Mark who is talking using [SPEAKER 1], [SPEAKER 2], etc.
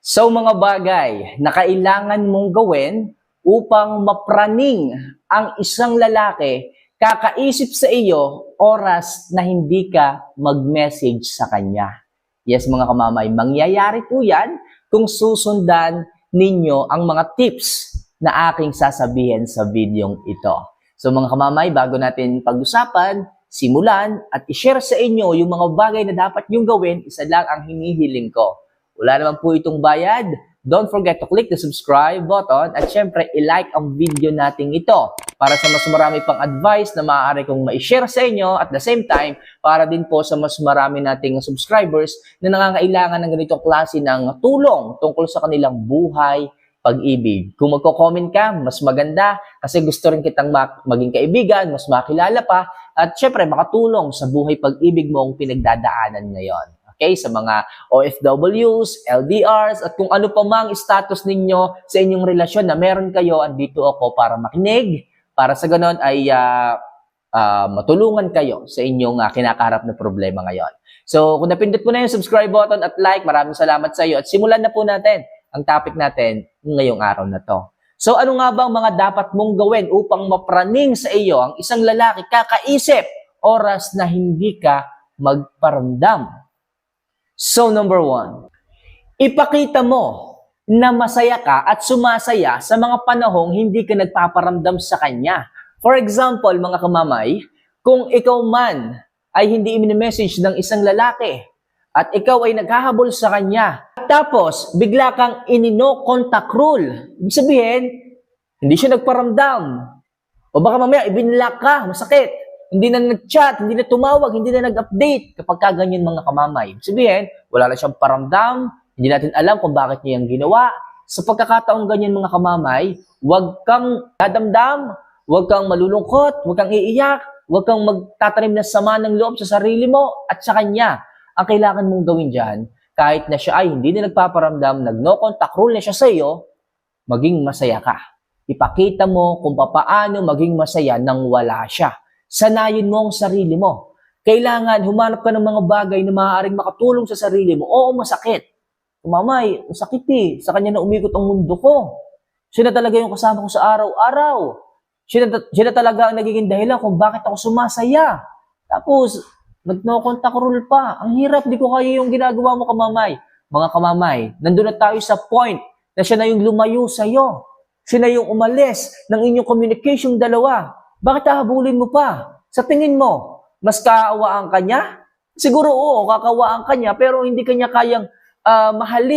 [SPEAKER 1] So mga bagay na kailangan mong gawin upang mapraning ang isang lalaki kakaisip sa iyo oras na hindi ka mag-message sa kanya. Yes mga kamamay, mangyayari po yan kung susundan ninyo ang mga tips na aking sasabihin sa videong ito. So mga kamamay, bago natin pag-usapan, simulan at i-share sa inyo yung mga bagay na dapat yung gawin, isa lang ang hinihiling ko. Wala naman po itong bayad. Don't forget to click the subscribe button at syempre i-like ang video nating ito para sa mas marami pang advice na maaari kong ma-share sa inyo at the same time para din po sa mas marami nating subscribers na nangangailangan ng ganitong klase ng tulong tungkol sa kanilang buhay, pag-ibig. Kung magko-comment ka, mas maganda kasi gusto rin kitang ma- maging kaibigan, mas makilala pa at syempre makatulong sa buhay pag-ibig mong pinagdadaanan ngayon. Okay, sa mga OFWs, LDRs, at kung ano pa mang status ninyo sa inyong relasyon na meron kayo, andito ako para makinig, para sa ganon ay ah, ah, matulungan kayo sa inyong ah, kinakaharap na problema ngayon. So, kung napindot mo na yung subscribe button at like, maraming salamat sa iyo. At simulan na po natin ang topic natin ngayong araw na to. So, ano nga ba ang mga dapat mong gawin upang mapraning sa iyo ang isang lalaki kakaisip oras na hindi ka magparamdam? So, number one, ipakita mo na masaya ka at sumasaya sa mga panahong hindi ka nagpaparamdam sa kanya. For example, mga kamamay, kung ikaw man ay hindi message ng isang lalaki at ikaw ay naghahabol sa kanya, tapos bigla kang inino contact rule. Ibig sabihin, hindi siya nagparamdam. O baka mamaya ibinlock ka, masakit. Hindi na nag-chat, hindi na tumawag, hindi na nag-update kapag ka ganyan mga kamamay. Sabihin, wala na siyang paramdam, hindi natin alam kung bakit niya yung ginawa. Sa pagkakataong ganyan mga kamamay, huwag kang dadamdam, huwag kang malulungkot, huwag kang iiyak, huwag kang magtatanim ng sama ng loob sa sarili mo at sa kanya. Ang kailangan mong gawin dyan, kahit na siya ay hindi na nagpaparamdam, nag-no contact rule na siya sa iyo, maging masaya ka. Ipakita mo kung papaano maging masaya nang wala siya. Sanayin mo ang sarili mo. Kailangan humanap ka ng mga bagay na maaaring makatulong sa sarili mo. Oo, masakit. Mamay, masakit eh. Sa kanya na umikot ang mundo ko. Siya na talaga yung kasama ko sa araw-araw. Siya siya na talaga ang nagiging dahilan kung bakit ako sumasaya. Tapos, nag-no contact rule pa. Ang hirap, di ko kaya yung ginagawa mo kamamay. Mga kamamay, nandun na tayo sa point na siya na yung lumayo sa'yo. Siya na yung umalis ng inyong communication dalawa. Bakit hahabulin mo pa? Sa tingin mo, mas kaawaan ka niya? Siguro oo, kakawaan ka niya, pero hindi kanya kayang ah, mahalin